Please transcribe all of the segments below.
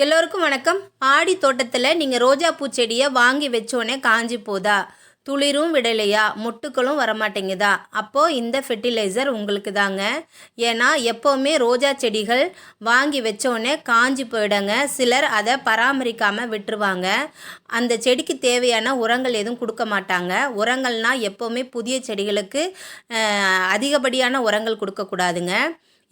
எல்லோருக்கும் வணக்கம். ஆடி தோட்டத்தில் நீங்கள் ரோஜா பூச்செடியை வாங்கி வச்சோடனே காஞ்சி போதா? துளிரும் விடலையா? மொட்டுக்களும் வரமாட்டேங்குதா? அப்போது இந்த ஃபெர்டிலைசர் உங்களுக்கு தாங்க. ஏன்னா எப்போவுமே ரோஜா செடிகள் வாங்கி வச்சோடனே காஞ்சி போயிடுங்க. சிலர் அதை பராமரிக்காமல் விட்டுருவாங்க. அந்த செடிக்கு தேவையான உரங்கள் எதுவும் கொடுக்க மாட்டாங்க. உரங்கள்னால் எப்போவுமே புதிய செடிகளுக்கு அதிகப்படியான உரங்கள் கொடுக்கக்கூடாதுங்க.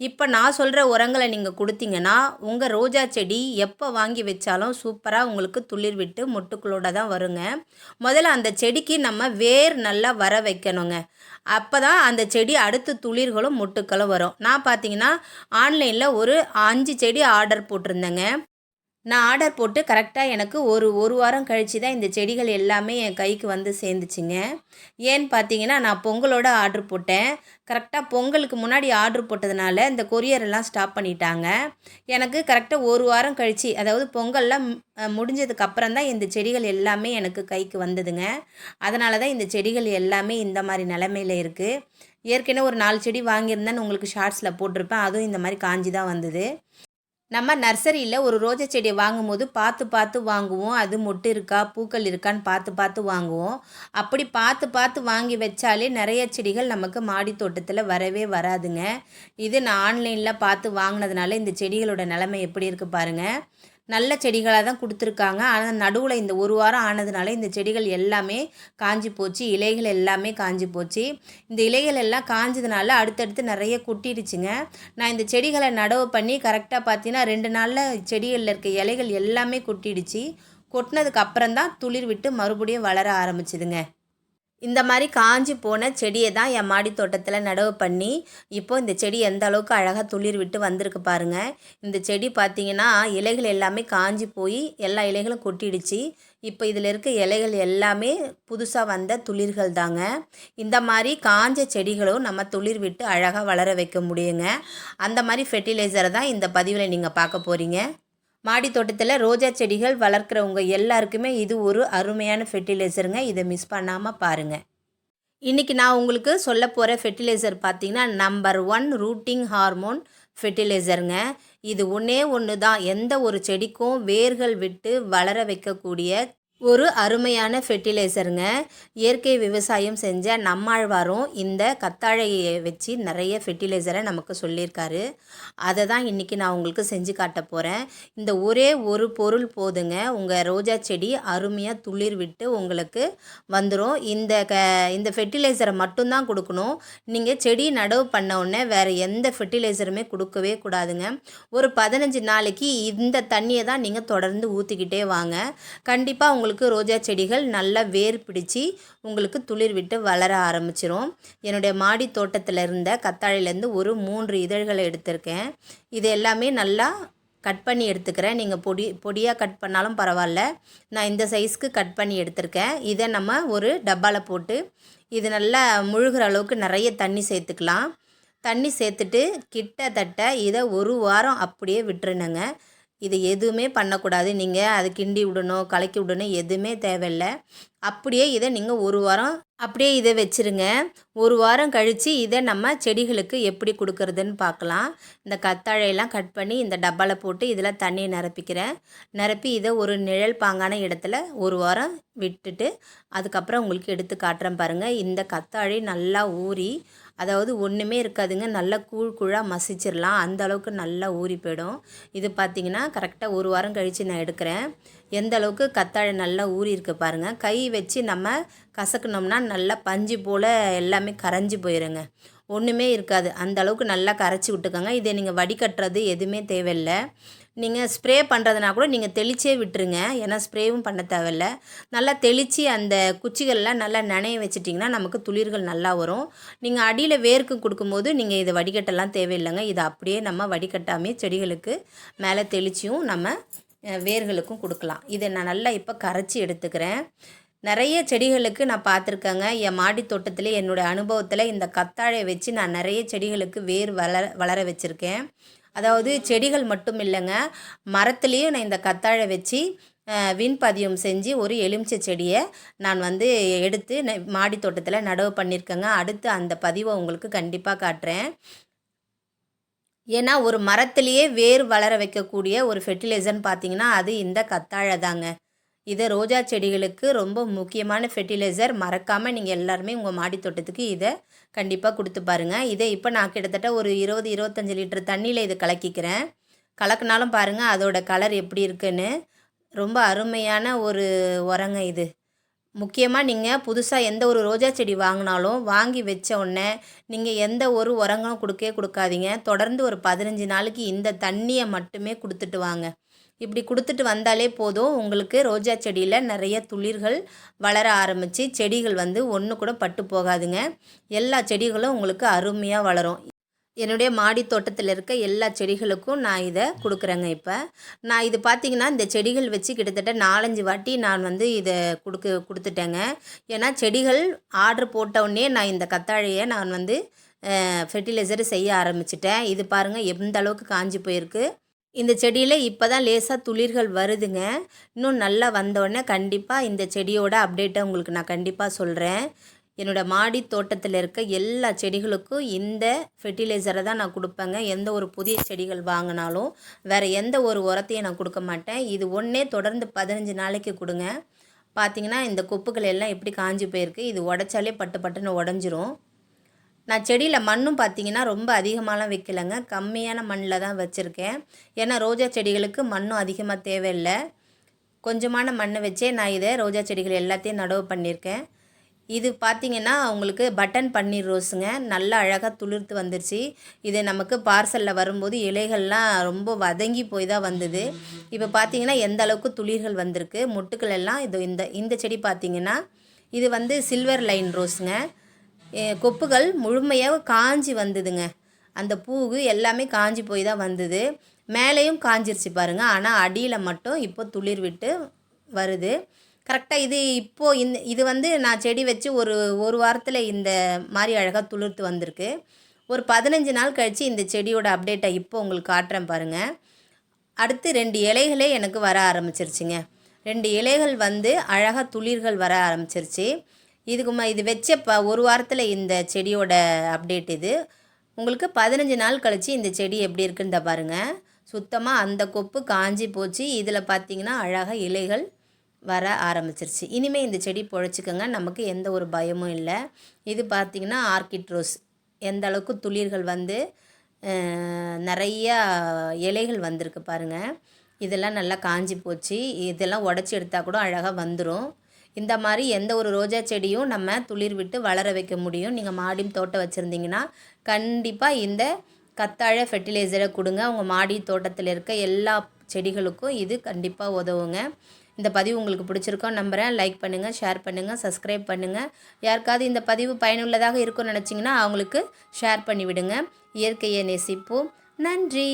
இப்போ நான் சொல்கிற உரங்களை நீங்கள் கொடுத்தீங்கன்னா உங்கள் ரோஜா செடி எப்போ வாங்கி வச்சாலும் சூப்பராக உங்களுக்கு துளிர் விட்டு மொட்டுக்களோட தான் வருங்க. முதல்ல அந்த செடிக்கு நம்ம வேர் நல்லா வர வைக்கணுங்க. அப்போ தான் அந்த செடி அடுத்து துளிர்களும் மொட்டுக்களும் வரும். நான் பார்த்தீங்கன்னா ஆன்லைனில் ஒரு அஞ்சு செடி ஆர்டர் போட்டிருந்தேங்க. நான் ஆர்டர் போட்டு கரெக்டாக எனக்கு ஒரு ஒரு வாரம் கழித்து தான் இந்த செடிகள் எல்லாமே என் கைக்கு வந்து சேர்ந்துச்சுங்க. ஏன்னு பார்த்தீங்கன்னா நான் பொங்கலோட ஆர்டர் போட்டேன். கரெக்டாக பொங்கலுக்கு முன்னாடி ஆர்டர் போட்டதுனால இந்த கொரியர் எல்லாம் ஸ்டாப் பண்ணிட்டாங்க. எனக்கு கரெக்டாக ஒரு வாரம் கழித்து அதாவது பொங்கல்லாம் முடிஞ்சதுக்கு அப்புறம் தான் இந்த செடிகள் எல்லாமே எனக்கு கைக்கு வந்ததுங்க. அதனால தான் இந்த செடிகள் எல்லாமே இந்த மாதிரி நிலமையில இருக்குது ஏற்கனவே ஒரு நாலு செடி வாங்கியிருந்தேன்னு உங்களுக்கு ஷார்ட்ஸில் போட்டிருப்பேன். அதுவும் இந்த மாதிரி காஞ்சி தான் வந்தது. நம்ம நர்சரியில் ஒரு ரோஜா செடியை வாங்கும்போது பார்த்து பார்த்து வாங்குவோம். அது மொட்டு இருக்கா பூக்கள் இருக்கான்னு பார்த்து பார்த்து வாங்குவோம். அப்படி பார்த்து பார்த்து வாங்கி வச்சாலே நிறைய செடிகள் நமக்கு மாடி தோட்டத்தில் வரவே வராதுங்க. இது நான் ஆன்லைனில் பார்த்து வாங்கினதுனால இந்த செடிகளோட நிலைமை எப்படி இருக்குது பாருங்கள் நல்ல செடிகளாக தான் கொடுத்துருக்காங்க. ஆனால் நடுவில் இந்த ஒரு வாரம் ஆனதுனால இந்த செடிகள் எல்லாமே காஞ்சி போச்சு. இலைகள் எல்லாமே காஞ்சி போச்சு. இந்த இலைகள் எல்லாம் காஞ்சதுனால அடுத்தடுத்து நிறைய கொட்டிடுச்சுங்க. நான் இந்த செடிகளை நடவு பண்ணி கரெக்டாக பார்த்தீங்கன்னா ரெண்டு நாளில் செடிகளில் இருக்க இலைகள் எல்லாமே கொட்டிடுச்சு. கொட்டினதுக்கு அப்புறம் தான் துளிர் விட்டு மறுபடியும் வளர ஆரம்பிச்சுதுங்க. இந்த மாதிரி காஞ்சி போன செடியை தான் என் மாடி தோட்டத்தில் நடவு பண்ணி இப்போது இந்த செடி எந்த அளவுக்கு அழகாக துளிர் விட்டு வந்திருக்கு பாருங்கள் இந்த செடி பார்த்தீங்கன்னா இலைகள் எல்லாமே காஞ்சி போய் எல்லா இலைகளும் கொட்டிடுச்சு. இப்போ இதில் இருக்க இலைகள் எல்லாமே புதுசாக வந்த துளிர்கள் தாங்க. இந்த மாதிரி காஞ்ச செடிகளும் நம்ம துளிர் விட்டு அழகாக வளர வைக்க முடியுங்க. அந்த மாதிரி ஃபெர்டிலைசரை தான் இந்த பதிவில் நீங்கள் பார்க்க போகிறீங்க மாடி தோட்டத்தில் ரோஜா செடிகள் வளர்க்குறவங்க எல்லாருக்குமே இது ஒரு அருமையான ஃபெர்டிலைசருங்க. இதை மிஸ் பண்ணாமல் பாருங்கள் இன்றைக்கி நான் உங்களுக்கு சொல்ல போகிற ஃபெர்டிலைசர் பார்த்தீங்கன்னா நம்பர் ஒன் ரூட்டிங் ஹார்மோன் ஃபெர்டிலைசருங்க. இது ஒன்றே ஒன்று தான் எந்த ஒரு செடிக்கும் வேர்கள் விட்டு வளர வைக்கக்கூடிய ஒரு அருமையான ஃபெர்டிலைசருங்க இயற்கை விவசாயம் செஞ்ச நம்மாழ்வாரும் இந்த கத்தாழையை வச்சு நிறைய ஃபெர்டிலைசரை நமக்கு சொல்லியிருக்காரு. அதை தான் இன்றைக்கி நான் உங்களுக்கு செஞ்சு காட்ட போகிறேன் இந்த ஒரே ஒரு பொருள் போதுங்க. உங்கள் ரோஜா செடி அருமையாக துளிர் விட்டு உங்களுக்கு வந்துடும் இந்த க இந்த ஃபெர்டிலைசரை மட்டும்தான் கொடுக்கணும். நீங்கள் செடி நடவு பண்ண உடனே வேறு எந்த ஃபெர்டிலைசருமே கொடுக்கவே கூடாதுங்க. ஒரு பதினஞ்சு நாளைக்கு இந்த தண்ணியை தான் நீங்கள் தொடர்ந்து ஊற்றிக்கிட்டே வாங்க. கண்டிப்பாக உங்களுக்கு ரோஜா செடிகள் நல்லா வேர் பிடிச்சி உங்களுக்கு துளிர் விட்டு வளர ஆரம்பிச்சிரும். என்னுடைய மாடி தோட்டத்தில் இருந்த கத்தாழையிலேருந்து ஒரு மூன்று இதழ்களை எடுத்திருக்கேன். இது எல்லாமே நல்லா கட் பண்ணி எடுத்துக்கிறேன். நீங்கள் பொடி பொடியாக கட் பண்ணாலும் பரவாயில்ல. நான் இந்த சைஸ்க்கு கட் பண்ணி எடுத்திருக்கேன். இதை நம்ம ஒரு டப்பாவில் போட்டு இது நல்லா முழுகிற அளவுக்கு நிறைய தண்ணி சேர்த்துக்கலாம். தண்ணி சேர்த்துட்டு கிட்டத்தட்ட இதை ஒரு வாரம் அப்படியே விட்டுருணுங்க. இது எதுவுமே பண்ணக்கூடாது. நீங்கள் அது கிண்டி விடணும் கலக்கி விடணும் எதுவுமே தேவையில்லை. அப்படியே இதை நீங்கள் ஒரு வாரம் அப்படியே இதை வச்சுருங்க. ஒரு வாரம் கழித்து இதை நம்ம செடிகளுக்கு எப்படி கொடுக்கறதுன்னு பார்க்கலாம். இந்த கத்தாழையெல்லாம் கட் பண்ணி இந்த டப்பாவில் போட்டு இதில் தண்ணியை நிரப்பிக்கிறேன். நிரப்பி இதை ஒரு நிழல் பாங்கான இடத்துல ஒரு வாரம் விட்டுட்டு அதுக்கப்புறம் உங்களுக்கு எடுத்து காட்டுறேன் பாருங்கள் இந்த கத்தாழை நல்லா ஊறி அதாவது ஒன்றுமே இருக்காதுங்க நல்லா கூழ் கூழாக மசிச்சிடலாம். அந்த அளவுக்கு நல்லா ஊறி போயிடும். இது பார்த்திங்கன்னா கரெக்டாக ஒரு வாரம் கழித்து நான் எடுக்கிறேன். எந்த அளவுக்கு கத்தாழை நல்லா ஊறி இருக்கு பாருங்கள் கை வச்சு நம்ம கசக்குனோம்னா நல்லா பஞ்சு போல் எல்லாமே கரைஞ்சி போயிருங்க. ஒன்றுமே இருக்காது. அந்த அளவுக்கு நல்லா கரைச்சி விட்டுக்கோங்க. இதை நீங்கள் வடிகட்டுறது எதுவுமே தேவையில்லை. நீங்கள் ஸ்ப்ரே பண்ணுறதுனா கூட நீங்கள் தெளிச்சே விட்டுருங்க. ஏன்னா ஸ்ப்ரேவும் பண்ண தேவையில்ல. நல்லா தெளித்து அந்த குச்சிகள்லாம் நல்லா நனைய வச்சிட்டிங்கன்னா நமக்கு துளிர்கள் நல்லா வரும். நீங்கள் அடியில் வேர்க்கு கொடுக்கும்போது நீங்கள் இதை வடிகட்டெல்லாம் தேவையில்லைங்க. இதை அப்படியே நம்ம வடிகட்டாமே செடிகளுக்கு மேலே தெளிச்சியும் நம்ம வேர்களுக்கும் கொடுக்கலாம். இதை நான் நல்லா இப்போ கரைச்சி எடுத்துக்கிறேன். நிறைய செடிகளுக்கு நான் பார்த்துருக்கேங்க. என் மாடி தோட்டத்தில் என்னுடைய அனுபவத்தில் இந்த கத்தாழையை வச்சு நான் நிறைய செடிகளுக்கு வேர் வளர வளர வச்சுருக்கேன். அதாவது செடிகள் மட்டும் இல்லைங்க. மரத்துலேயும் நான் இந்த கத்தாழை வச்சு விண்பதியம் செஞ்சு ஒரு எலுமிச்சை செடியை நான் வந்து எடுத்து மாடி தோட்டத்தில் நடவு பண்ணியிருக்கேங்க அடுத்து அந்த பதிவை உங்களுக்கு கண்டிப்பாக காட்டுறேன். ஏன்னா ஒரு மரத்துலேயே வேர் வளர வைக்கக்கூடிய ஒரு ஃபெர்டிலைசர்னு பார்த்தீங்கன்னா அது இந்த கத்தாழை தாங்க. இதை ரோஜா செடிகளுக்கு ரொம்ப முக்கியமான ஃபெர்டிலைசர் மறக்காமல் நீங்கள் எல்லாருமே உங்கள் மாடி தோட்டத்துக்கு இதை கண்டிப்பாக கொடுத்து பாருங்கள் இதை இப்போ நான் கிட்டத்தட்ட ஒரு இருபது இருபத்தஞ்சி லிட்டர் தண்ணியில் இதை கலக்கிக்கிறேன். கலக்கினாலும் பாருங்கள் அதோட கலர் எப்படி இருக்குன்னு. ரொம்ப அருமையான ஒரு உரங்க இது. முக்கியமாக நீங்கள் புதுசாக எந்த ஒரு ரோஜா செடி வாங்கினாலும் வாங்கி வச்ச உடனே நீங்கள் எந்த ஒரு உரங்களும் கொடுக்கவே கொடுக்காதீங்க. தொடர்ந்து ஒரு பதினஞ்சு நாளைக்கு இந்த தண்ணியை மட்டுமே கொடுத்துட்டு வாங்க. இப்படி கொடுத்துட்டு வந்தாலே போதும். உங்களுக்கு ரோஜா செடியில் நிறைய துளிர்கள் வளர ஆரம்பித்து செடிகள் வந்து ஒன்று கூட பட்டு போகாதுங்க. எல்லா செடிகளும் உங்களுக்கு அருமையாக வளரும். என்னுடைய மாடி தோட்டத்தில் இருக்க எல்லா செடிகளுக்கும் நான் இதை கொடுக்குறேங்க இப்போ. நான் இது பார்த்திங்கன்னா இந்த செடிகள் வச்சு கிட்டத்தட்ட நாலஞ்சு வாட்டி நான் வந்து இதை கொடுக்க கொடுத்துட்டேங்க. ஏன்னா செடிகள் ஆர்டர் போட்டவுடனே நான் இந்த கத்தாழையை நான் வந்து ஃபெர்டிலைசர் செய்ய ஆரம்பிச்சிட்டேன். இது பாருங்கள் எந்த அளவுக்கு காஞ்சி போயிருக்கு. இந்த செடியில் இப்போ தான் லேசாக துளிர்கள் வருதுங்க. இன்னும் நல்லா வந்தோடனே கண்டிப்பாக இந்த செடியோட அப்டேட்டை உங்களுக்கு நான் கண்டிப்பாக சொல்கிறேன் என்னோடய மாடி தோட்டத்தில் இருக்க எல்லா செடிகளுக்கும் இந்த ஃபெர்டிலைசரை தான் நான் கொடுப்பேங்க. எந்த ஒரு புதிய செடிகள் வாங்கினாலும் வேறு எந்த ஒரு உரத்தையும் நான் கொடுக்க மாட்டேன். இது ஒன்றே தொடர்ந்து பதினஞ்சு நாளைக்கு கொடுங்க. பார்த்தீங்கன்னா இந்த கொப்புகள் எல்லாம் எப்படி காஞ்சி போயிருக்கு இது உடச்சாலே பட்டு பட்டுன்னு உடஞ்சிரும். நான் செடியில் மண்ணும் பார்த்தீங்கன்னா ரொம்ப அதிகமாகலாம் வைக்கலைங்க. கம்மியான மண்ணில் தான் வச்சுருக்கேன். ஏன்னா ரோஜா செடிகளுக்கு மண்ணும் அதிகமாக தேவையில்லை. கொஞ்சமான மண்ணை வச்சே நான் இதை ரோஜா செடிகள் எல்லாத்தையும் நடவு பண்ணியிருக்கேன். இது பார்த்திங்கன்னா உங்களுக்கு பட்டன் பன்னீர் ரோஸுங்க. நல்லா அழகாக துளிர்த்து வந்துருச்சு. இது நமக்கு பார்சலில் வரும்போது இலைகள்லாம் ரொம்ப வதங்கி போய் தான் வந்தது. இப்போ பார்த்திங்கன்னா எந்த அளவுக்கு துளிர்கள் வந்திருக்கு. மொட்டுக்கள் எல்லாம் இது இந்த இந்த செடி பார்த்திங்கன்னா இது வந்து சில்வர் லைன் ரோஸுங்க. கொப்புகள் முழுமையாக காஞ்சி வந்ததுங்க. அந்த பூவு எல்லாமே காஞ்சி போய் தான் வந்தது. மேலேயும் காஞ்சிருச்சு பாருங்கள் ஆனால் அடியில் மட்டும் இப்போ துளிர் விட்டு வருது. கரெக்டாக இது இப்போது இந்த இது வந்து நான் செடி வச்சு ஒரு ஒரு வாரத்தில் இந்த மாதிரி அழகாக துளிர்த்து வந்திருக்கு. ஒரு பதினஞ்சு நாள் கழித்து இந்த செடியோட அப்டேட்டை இப்போ உங்களுக்கு காட்டுறேன் பாருங்கள் அடுத்து ரெண்டு இலைகளே எனக்கு வர ஆரம்பிச்சிருச்சுங்க. ரெண்டு இலைகள் வந்து அழகாக துளிர்கள் வர ஆரம்பிச்சிருச்சு. இதுக்கு இது வச்ச ப ஒரு வாரத்தில் இந்த செடியோட அப்டேட் இது. உங்களுக்கு பதினஞ்சு நாள் கழித்து இந்த செடி எப்படி இருக்குன்னு பாருங்கள் சுத்தமாக அந்த கொப்பு காஞ்சி போச்சு. இதில் பார்த்திங்கன்னா அழகாக இலைகள் வர ஆரம்பிச்சிருச்சு. இனிமேல் இந்த செடி பொழைச்சிக்கோங்க. நமக்கு எந்த ஒரு பயமும் இல்லை. இது பார்த்திங்கன்னா ஆர்கிட் ரோஸ் எந்த அளவுக்கு துளிர்கள் வந்து நிறையா இலைகள் வந்திருக்கு பாருங்கள் இதெல்லாம் நல்லா காஞ்சி போச்சு. இதெல்லாம் உடச்சி எடுத்தால் கூட அழகாக வந்துடும் இந்த மாதிரி எந்த ஒரு ரோஜா செடியும் நம்ம துளிர் விட்டு வளர வைக்க முடியும். நீங்கள் மாடியும் தோட்டம் வச்சுருந்தீங்கன்னா கண்டிப்பாக இந்த கத்தாழை ஃபெர்டிலைசரை கொடுங்க. உங்கள் மாடி தோட்டத்தில் இருக்க எல்லா செடிகளுக்கும் இது கண்டிப்பாக உதவுங்க. இந்த பதிவு உங்களுக்கு பிடிச்சிருக்கோம் நம்புகிறேன் லைக் பண்ணுங்கள் ஷேர் பண்ணுங்கள் சப்ஸ்கிரைப் பண்ணுங்கள் யாருக்காவது இந்த பதிவு பயனுள்ளதாக இருக்கும்னு நினச்சிங்கன்னா அவங்களுக்கு ஷேர் பண்ணிவிடுங்க. இயற்கையை நேசிப்போம். நன்றி.